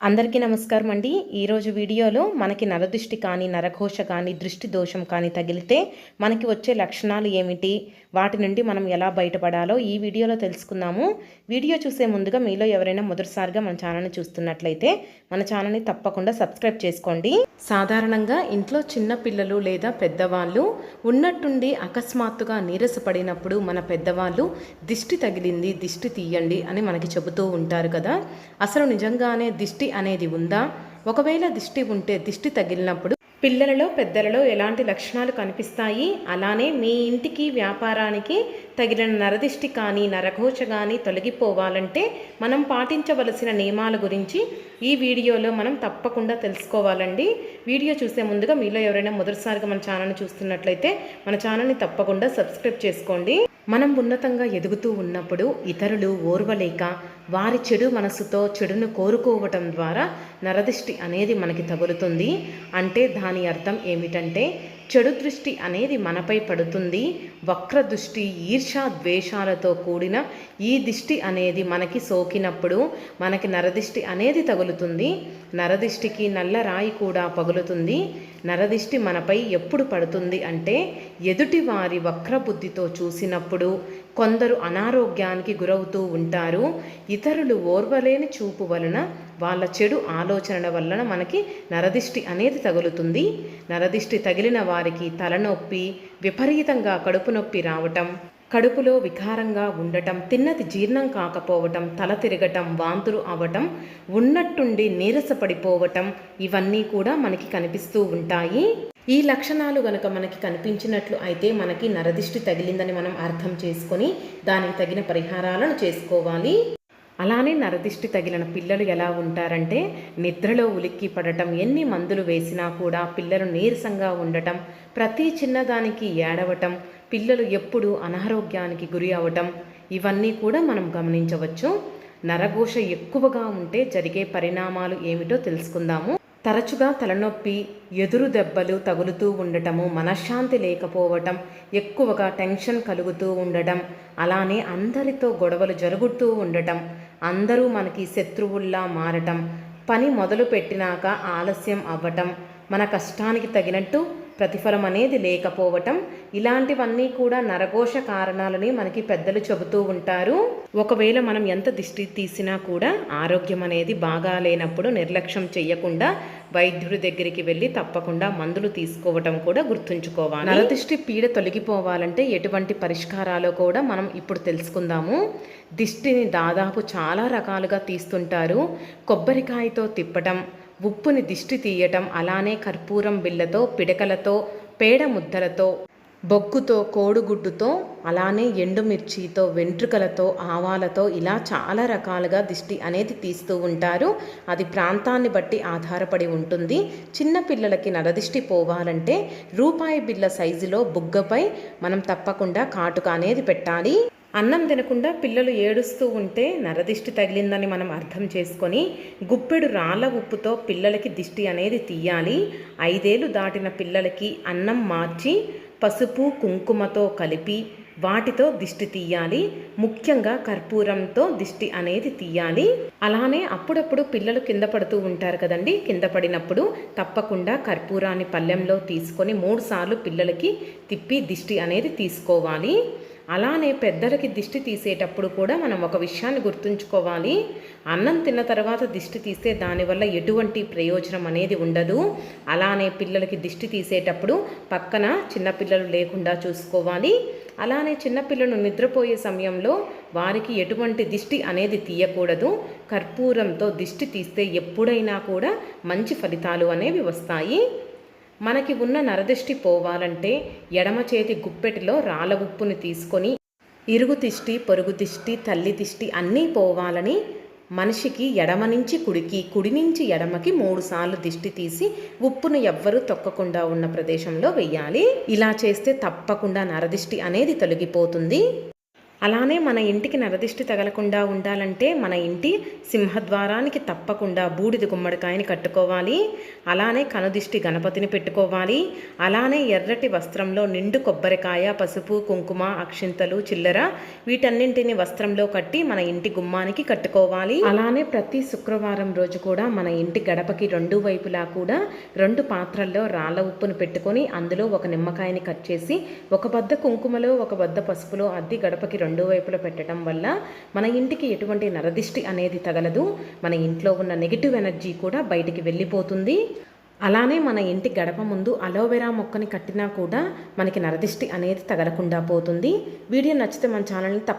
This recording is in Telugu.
అందరికీ నమస్కారం అండి. ఈరోజు వీడియోలో మనకి నరదృష్టి కానీ నరఘోష కానీ దృష్టి దోషం కానీ తగిలితే మనకి వచ్చే లక్షణాలు ఏమిటి? వాటి నుండి మనం ఎలా బయటపడాలో ఈ వీడియోలో తెలుసుకుందాము. వీడియో చూసే ముందుగా మీలో ఎవరైనా మొదటిసారిగా మన ఛానల్ని చూస్తున్నట్లయితే మన ఛానల్ని తప్పకుండా సబ్స్క్రైబ్ చేసుకోండి. సాధారణంగా ఇంట్లో చిన్న పిల్లలు లేదా పెద్దవాళ్ళు ఉన్నట్టుండి అకస్మాత్తుగా నీరసపడినప్పుడు మన పెద్దవాళ్ళు దిష్టి తగిలింది దిష్టి తీయండి అని మనకి చెబుతూ ఉంటారు కదా. అసలు నిజంగానే దిష్టి అనేది ఉందా? ఒకవేళ దిష్టి ఉంటే దిష్టి తగిలినప్పుడు పిల్లలలో పెద్దలలో ఎలాంటి లక్షణాలు కనిపిస్తాయి? అలానే మీ ఇంటికి వ్యాపారానికి తగిలిన నరదిష్టి కానీ నరఘోష కానీ తొలగిపోవాలంటే మనం పాటించవలసిన నియమాల గురించి ఈ వీడియోలో మనం తప్పకుండా తెలుసుకోవాలండి. వీడియో చూసే ముందుగా మీలో ఎవరైనా మొదటిసారిగా మన ఛానల్ని చూస్తున్నట్లయితే మన ఛానల్ని తప్పకుండా సబ్స్క్రైబ్ చేసుకోండి. మనం ఉన్నతంగా ఎదుగుతూ ఉన్నప్పుడు ఇతరులు ఓర్వలేక వారి చెడు మనసుతో చెడును కోరుకోవటం ద్వారా నరదిష్టి అనేది మనకి తగులుతుంది. అంటే దాని అర్థం ఏమిటంటే చెడు దృష్టి అనేది మనపై పడుతుంది. వక్ర దృష్టి ఈర్షా ద్వేషాలతో కూడిన ఈ దిష్టి అనేది మనకి సోకినప్పుడు మనకి నరదిష్టి అనేది తగులుతుంది. నరదిష్టికి నల్ల రాయి కూడా పగులుతుంది. నరదిష్టి మనపై ఎప్పుడు పడుతుంది అంటే ఎదుటి వారి వక్రబుద్ధితో చూసినప్పుడు కొందరు అనారోగ్యానికి గురవుతూ ఉంటారు. ఇతరులు ఓర్వలేని చూపు వలన వాళ్ళ చెడు ఆలోచనల వలన మనకి నరదిష్టి అనేది తగులుతుంది. నరదిష్టి తగిలిన వారికి తలనొప్పి విపరీతంగా కడుపు నొప్పి రావటం కడుపులో వికారంగా ఉండటం తిన్నది జీర్ణం కాకపోవటం తల తిరగటం వాంతులు అవటం ఉన్నట్టుండి నీరసపడిపోవటం ఇవన్నీ కూడా మనకి కనిపిస్తూ ఉంటాయి. ఈ లక్షణాలు గనక మనకి కనిపించినట్లు అయితే మనకి నరదిష్టి తగిలిందని మనం అర్థం చేసుకొని దానికి తగిన పరిహారాలను చేసుకోవాలి. అలానే నరదిష్టి తగిలిన పిల్లలు ఎలా ఉంటారంటే నిద్రలో ఉలిక్కి పడటం ఎన్ని మందులు వేసినా కూడా పిల్లలు నీరసంగా ఉండటం ప్రతి చిన్నదానికి ఏడవటం పిల్లలు ఎప్పుడు అనారోగ్యానికి గురి అవటం ఇవన్నీ కూడా మనం గమనించవచ్చు. నరఘోష ఎక్కువగా ఉంటే జరిగే పరిణామాలు ఏమిటో తెలుసుకుందాము. తరచుగా తలనొప్పి ఎదురు దెబ్బలు తగులుతూ ఉండటము మనశ్శాంతి లేకపోవటం ఎక్కువగా టెన్షన్ కలుగుతూ ఉండటం అలానే అందరితో గొడవలు జరుగుతూ ఉండటం అందరూ మనకి శత్రువుల్లా మారటం. పని మొదలు పెట్టినాక ఆలస్యం అవ్వటం. మన కష్టానికి తగినట్టు ప్రతిఫలం అనేది లేకపోవటం. ఇలాంటివన్నీ కూడా నరఘోష కారణాలని మనకి పెద్దలు చెబుతూ ఉంటారు. ఒకవేళ మనం ఎంత దిష్టి తీసినా కూడా ఆరోగ్యం అనేది బాగా లేనప్పుడు నిర్లక్ష్యం చేయకుండా వైద్యుడి దగ్గరికి వెళ్ళి తప్పకుండా మందులు తీసుకోవటం కూడా గుర్తుంచుకోవాలి. నరదిష్టి పీడ తొలగిపోవాలంటే ఎటువంటి పరిష్కారాలు కూడా మనం ఇప్పుడు తెలుసుకుందాము. దిష్టిని దాదాపు చాలా రకాలుగా తీస్తుంటారు. కొబ్బరికాయతో తిప్పటం ఉప్పుని దిష్టి తీయటం అలానే కర్పూరం బిళ్ళతో పిడకలతో పేడ ముద్దలతో బొగ్గుతో కోడిగుడ్డుతో అలానే ఎండుమిర్చితో వెంట్రుకలతో ఆవాలతో ఇలా చాలా రకాలుగా దిష్టి అనేది తీస్తూ ఉంటారు. అది ప్రాంతాన్ని బట్టి ఆధారపడి ఉంటుంది. చిన్నపిల్లలకి నరదిష్టి పోవాలంటే రూపాయి బిళ్ళ సైజులో బుగ్గపై మనం తప్పకుండా కాటుక అనేది పెట్టాలి. అన్నం తినకుండా పిల్లలు ఏడుస్తూ ఉంటే నరదిష్టి తగిలిందని మనం అర్థం చేసుకొని గుప్పెడు రాళ్ళ ఉప్పుతో పిల్లలకి దిష్టి అనేది తీయాలి. ఐదేళ్ళు దాటిన పిల్లలకి అన్నం మార్చి పసుపు కుంకుమతో కలిపి వాటితో దిష్టి తీయాలి. ముఖ్యంగా కర్పూరంతో దిష్టి అనేది తీయాలి. అలానే అప్పుడప్పుడు పిల్లలు కింద పడుతూ ఉంటారు కదండి. కింద పడినప్పుడు తప్పకుండా కర్పూరాన్ని పళ్ళెంలో తీసుకొని మూడుసార్లు పిల్లలకి తిప్పి దిష్టి అనేది తీసుకోవాలి. అలానే పెద్దలకి దిష్టి తీసేటప్పుడు కూడా మనం ఒక విషయాన్ని గుర్తుంచుకోవాలి. అన్నం తిన్న తర్వాత దిష్టి తీస్తే దానివల్ల ఎటువంటి ప్రయోజనం అనేది ఉండదు. అలానే పిల్లలకి దిష్టి తీసేటప్పుడు పక్కన చిన్నపిల్లలు లేకుండా చూసుకోవాలి. అలానే చిన్నపిల్లలు నిద్రపోయే సమయంలో వారికి ఎటువంటి దిష్టి అనేది తీయకూడదు. కర్పూరంతో దిష్టి తీస్తే ఎప్పుడైనా కూడా మంచి ఫలితాలు అనేవి వస్తాయి. మనకి ఉన్న నరదిష్టి పోవాలంటే ఎడమ చేతి గుప్పెటిలో రాళ్ళ ఉప్పుని తీసుకొని ఇరుగు దిష్టి పొరుగు దిష్టి తల్లి దిష్టి అన్నీ పోవాలని మనిషికి ఎడమ నుంచి కుడికి కుడి నుంచి ఎడమకి మూడుసార్లు దిష్టి తీసి ఉప్పును ఎవ్వరూ తొక్కకుండా ఉన్న ప్రదేశంలో వెయ్యాలి. ఇలా చేస్తే తప్పకుండా నరదిష్టి అనేది తొలగిపోతుంది. అలానే మన ఇంటికి నరదిష్టి తగలకుండా ఉండాలంటే మన ఇంటి సింహద్వారానికి తప్పకుండా బూడిద గుమ్మడికాయని కట్టుకోవాలి. అలానే కనుదిష్టి గణపతిని పెట్టుకోవాలి. అలానే ఎర్రటి వస్త్రంలో నిండు కొబ్బరికాయ పసుపు కుంకుమ అక్షింతలు చిల్లర వీటన్నింటిని వస్త్రంలో కట్టి మన ఇంటి గుమ్మానికి కట్టుకోవాలి. అలానే ప్రతి శుక్రవారం రోజు కూడా మన ఇంటి గడపకి రెండు వైపులా కూడా రెండు పాత్రల్లో రాళ్ళ ఉప్పును పెట్టుకొని అందులో ఒక నిమ్మకాయని కట్ చేసి ఒక బద్ద కుంకుమలో ఒక బద్ద పసుపులో అద్ది గడపకి రెండు వైపులా పెట్టడం వల్ల మన ఇంటికి ఎటువంటి నరదిష్టి అనేది తగలదు. మన ఇంట్లో ఉన్న నెగిటివ్ ఎనర్జీ కూడా బయటికి వెళ్ళిపోతుంది. అలానే మన ఇంటి గడప ముందు అలోవెరా మొక్కని కట్టినా కూడా మనకి నరదిష్టి అనేది తగలకుండా పోతుంది. వీడియో నచ్చితే మన ఛానల్ని